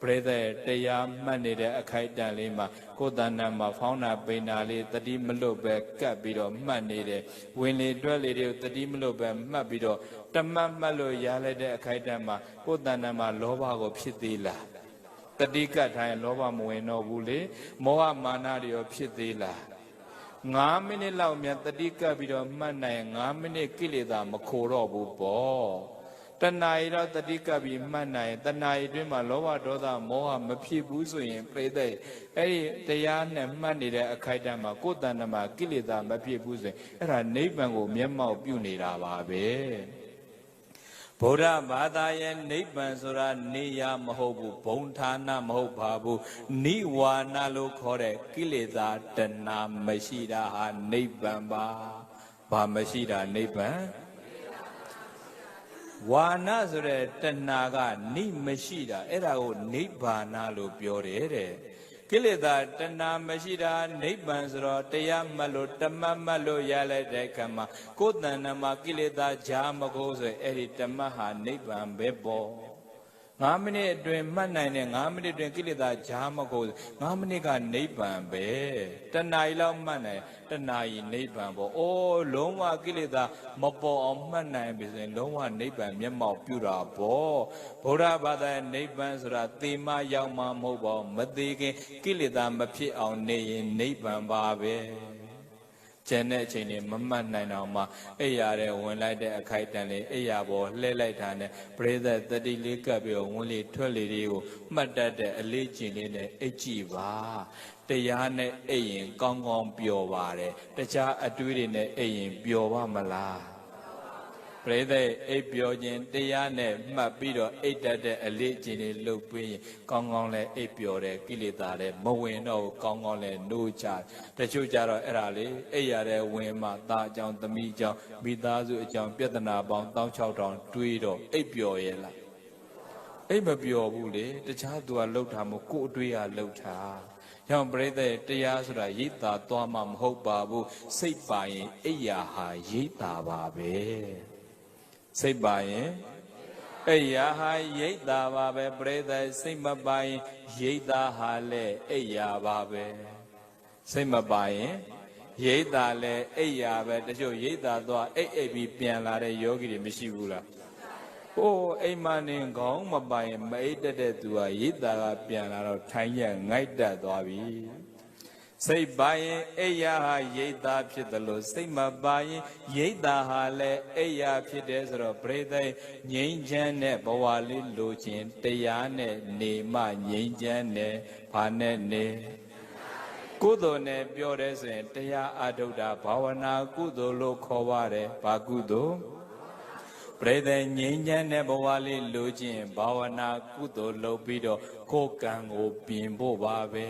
ပရိသတ်တရားမှတ်နေတဲ့အခိုက်အတန့်လေးမှာကိုယ်တဏ္ဍာမှာဖောင်းတာပိန်တာလေးတတိမလွတ်ပဲကပ်ပြီးတော့မှတ်နေတယ်ဝင်လေတွက်လေတွေကိုတတိမလွတ်ပဲမှတ်ပြီးတော့တမတ်မှတ်လို့ရလိုက်တဲ့အခိုက်အတန့်မှာကိုယ်တဏ္ဍာမှာလောဘကိုဖြစ်သေးလားတတိကတ်ထိုင်လောဘမဝင်တော့ဘူးလေမောဟမာနတွေရောဖြစ်သေးလား9မိနစ်လောက်မြန်တတိကပ်ပြီးတော့မှတ်နိုင်9မိနစ်ကိလေသာမခိုတော့ဘူးပေါ့ တဏှာရီတော့တတိကပ်ပြီးမှတ်နိုင်တဏှာရီအတွင်းမှာလောဘဒေါသမောဟမဖြစ်ဘူးဆိုရင်ပြိဿအဲ့ဒီတရားနဲ့မှတ်နေတဲ့အခိုက်အတန့်မှာကိုယ်တဏ္ဍမှာကိလေသာမဖြစ်ဘူးဆိုရင်အဲ့ဒါနိဗ္ဗာန်ကိုမျက်မှောက်ပြုနေတာပါပဲဗုဒ္ဓဘာသာရဲ့နိဗ္ဗာန်ဆိုတာနေရမဟုတ်ဘူးဘုံဌာနမဟုတ်ပါဘူးနိဝါဏလို့ခေါ်တဲ့ကိလေသာတဏှာမရှိတာဟာနိဗ္ဗာန်ပါဘာမရှိတာနိဗ္ဗာန် ဝါဏဆိုတဲ့တဏှာကနိမရှိတာအဲ့ဒါကိုနိဗ္ဗာန်လို့ပြောတယ်တဲ့ကိလေသာတဏှာမရှိတာနိဗ္ဗာန်ဆိုတော့တရားမှတ်လို့တမတ်မှတ်လို့ရလိုက်တဲ့အခါမှာကိုယ်တဏ္ဍာမှာကိလေသာဂျာမကိုဆိုရင်အဲ့ဒီတမတ်ဟာနိဗ္ဗာန်ပဲပေါ့ 9မိနစ်အတွင်းမှတ်နိုင်တဲ့9မိနစ်အတွင်းကိလေသာဂျာမကို9မိနစ်ကနိဗ္ဗာန်ပဲတဏှာကြီးလောက်မှတ်နိုင်တဏှာကြီးနိဗ္ဗာန်ပေါ့အိုးလုံးဝကိလေသာမပေါ်အောင်မှတ်နိုင်ပြီဆိုရင်လုံးဝနိဗ္ဗာန်မျက်မှောက်ပြုတာပေါ့ဗုဒ္ဓဘာသာရဲ့နိဗ္ဗာန်ဆိုတာသေမရောက်မှမဟုတ်ပါဘူးမသေးခင်ကိလေသာမဖြစ်အောင်နေရင်နိဗ္ဗာန်ပါပဲ ကျန်တဲ့အချိန်တွေမမှတ်နိုင်တော့မှအိယာတဲ့ဝင်လိုက်တဲ့အခိုက်အတန့်လေးအိယာပေါ်လှည့်လိုက်တာနဲ့ပရိသတ်တတိလေးကပ်ပြီးတော့ဝင်လေထွက်လေတွေကိုမှတ်တတ်တဲ့အလေးကျင့်လေးနဲ့အိတ်ကြည့်ပါတရားနဲ့အိပ်ရင်ကောင်းကောင်းပျော်ပါတယ်တခြားအတွေးတွေနဲ့အိပ်ရင်ပျော်ပါမလား ပရိသတ်အိပ်ပျော်ခြင်းတရားနဲ့မှတ်ပြီးတော့အိတ်တတ်တဲ့အလေးကျင့်လေးလုပ်ပြီးရင်ကောင်းကောင်းလဲအိပ်ပျော်တဲ့ကိလေသာလဲမဝင်တော့ဘူးကောင်းကောင်းလဲနှိုးချတချို့ကြတော့အဲ့ဒါလေးအိပ်ရတဲ့ဝင်မှသားအကြောင်းသမီးအကြောင်းမိသားစုအကြောင်းပြဿနာပေါင်း16000တွေးတော့အိပ်ပျော်ရဲ့လားအိပ်မပျော်ဘူးလေတခြားသူကလှုပ်တာမဟုတ်ကိုယ်အတွေးကလှုပ်တာ။ရောင်ပရိသတ်တရားဆိုတာရိတ်တာသွားမှမဟုတ်ပါဘူး။စိတ်ပါရင်အိယာဟာရိတ်တာပါပဲ။ စိတ်ပါရင်အိယာဟာရိတ်တာပါပဲပရိသတ်စိတ်မပါရင်ရိတ်တာဟာလည်းအိယာပါပဲ။စိတ်မပါရင်ရိတ်တာလည်းအိယာပဲတချို့ရိတ်တာသွားအိတ်အိတ်ပြီးပြန်လာတဲ့ယောဂီတွေမရှိဘူးလား။အိုးအိမ်မနေခေါင်းမပိုင်မအိတ်တက်တဲ့သူဟာရိတ်တာကပြန်လာတော့ထိုင်းရငိုက်တက်သွားပြီ စိတ်ပါရင်အိယာဟာရိတ်တာဖြစ်တယ်လို့စိတ်မပါရင်ရိတ်တာဟာလည်းအိယာဖြစ်တယ်ဆိုတော့ပြိဿငြိမ်းချမ်းတဲ့ဘဝလေးလိုချင်တရားနဲ့နေမှငြိမ်းချမ်းတယ်ဘာနဲ့နေကုသိုလ်နဲ့ပြောတယ်ဆိုရင်တရားအထုတ်တာဘာဝနာကုသိုလ်လို့ခေါ်ပါတယ်ဘာကုသိုလ်ပရိသေငြိမ်းချမ်းတဲ့ဘဝလေးလိုချင်ဘာဝနာကုသိုလ်လုပ်ပြီးတော့ကိုယ်ကံကိုပြင်ဖို့ပါပဲ